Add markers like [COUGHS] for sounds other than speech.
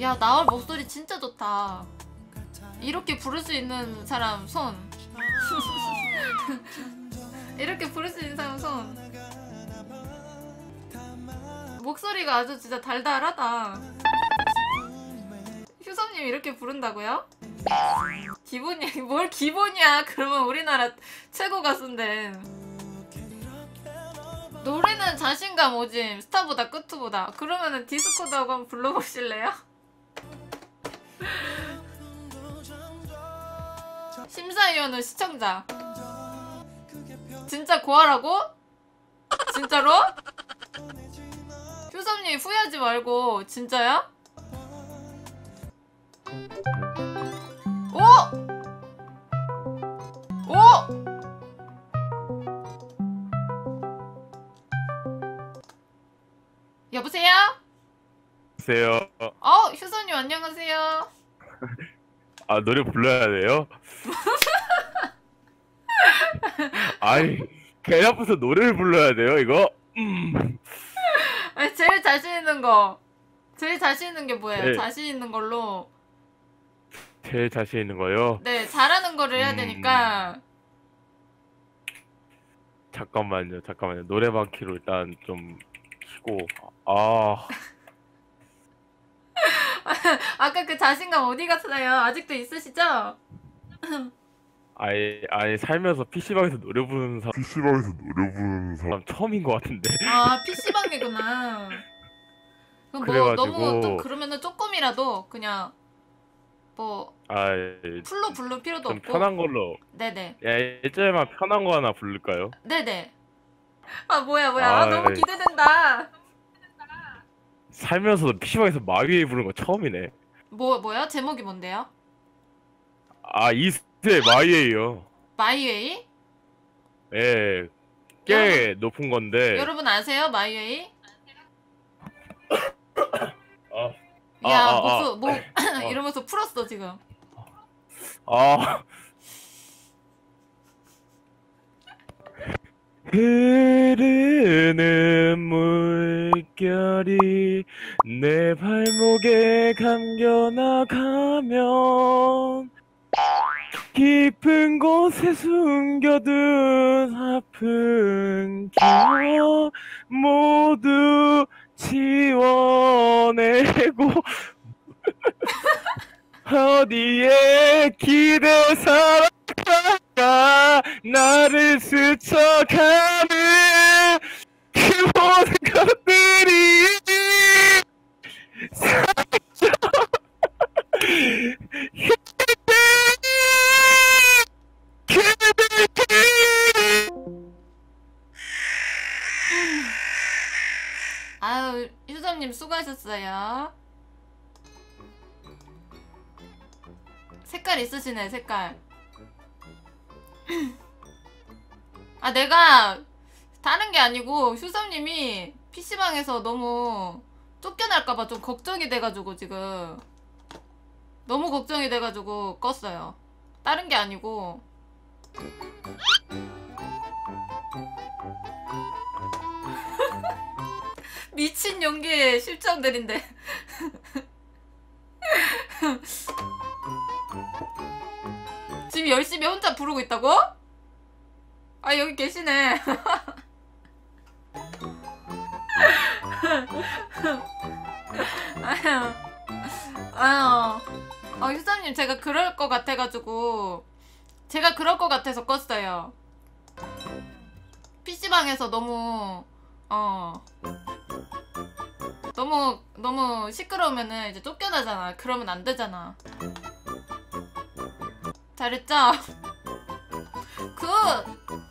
야 나얼 목소리 진짜 좋다. 이렇게 부를 수 있는 사람 손. [LAUGHS] 이렇게 부를 수 있는 사람 손. 목소리가 아주 진짜 달달하다. 휴섭님 이렇게 부른다고요? 기본이 뭘 기본이야. 그러면 우리나라 최고 가수인데. 노래는 자신감 오짐 스타보다 끝보다. 그러면은 디스코드하고 한번 불러보실래요? 심사위원은 시청자 진짜 고하라고? 진짜로? 효섭님 후회하지 말고 진짜야? 오! 오! 여보세요? 안녕하세요. 어, 효섭님 안녕하세요. [LAUGHS] 아 노래 불러야 돼요? 아니 개 아파서 노래를 불러야 돼요 이거? 음. 아니, 제일 자신 있는 거. 제일 자신 있는 게 뭐예요? 네. 자신 있는 걸로. 제일 자신 있는 거요? 네, 잘하는 거를 해야 음. 되니까. 잠깐만요 잠깐만요 노래방 키로 일단 좀 키고 아 [LAUGHS] 아까 그 자신감 어디 갔어요? 아직도 있으시죠? 아니 아니 살면서 PC방에서 노래 부르는 사람 PC방에서 노래 부르는 사람 처음인 것 같은데 아, PC방이구나. 그럼 뭐 그래가지고- 너무 또 그러면은 조금이라도 그냥 뭐아 풀로 부를 필요도 좀 없고. 편한 걸로 네네. 야 일절만 편한 거 하나 부를까요? 네네. 아 뭐야 뭐야. 아, 아, 너무 예. 기대된다. 살면서 PC방에서 마귀에 부르는 거 처음이네 뭐 뭐야? 제목이 뭔데요? 아 이스트의 마이에요 마이웨이? 예, 꽤 높은 건데. 여러분 아세요? 마이웨이? [COUGHS] 아, 야, 아, 아, 목소, 목 [COUGHS] [COUGHS] 이러면서 풀었어 지금. 아. [LAUGHS] 흐르는 물결이 내 발목에 감겨 나가면 깊은 곳에 숨겨둔 아픈 기억 모두 지워내고 [LAUGHS] 어디에 기대 살아가 나를 스쳐가는 그 모든 아유, 휴정님 수고하셨어요. 색깔 있으시네, 색깔. [CLEARS THROAT] 아, 내가 다른 게 아니고 휴섭님이 PC방에서 너무 쫓겨날까봐 좀 걱정이 돼가지고 지금 너무 걱정이 돼가지고 껐어요. 다른 게 아니고 [LAUGHS] 미친 연기의 실정들인데. [LAUGHS] 지금 열심히 혼자 부르고 있다고? 아 여기 계시네. [LAUGHS] 아유, 아유, 아 휴사님 제가 그럴 것 같아가지고 제가 그럴 것 같아서 껐어요. PC방에서 너무 어 너무 너무 시끄러우면은 이제 쫓겨나잖아. 그러면 안 되잖아. 잘했죠? [LAUGHS] 굿!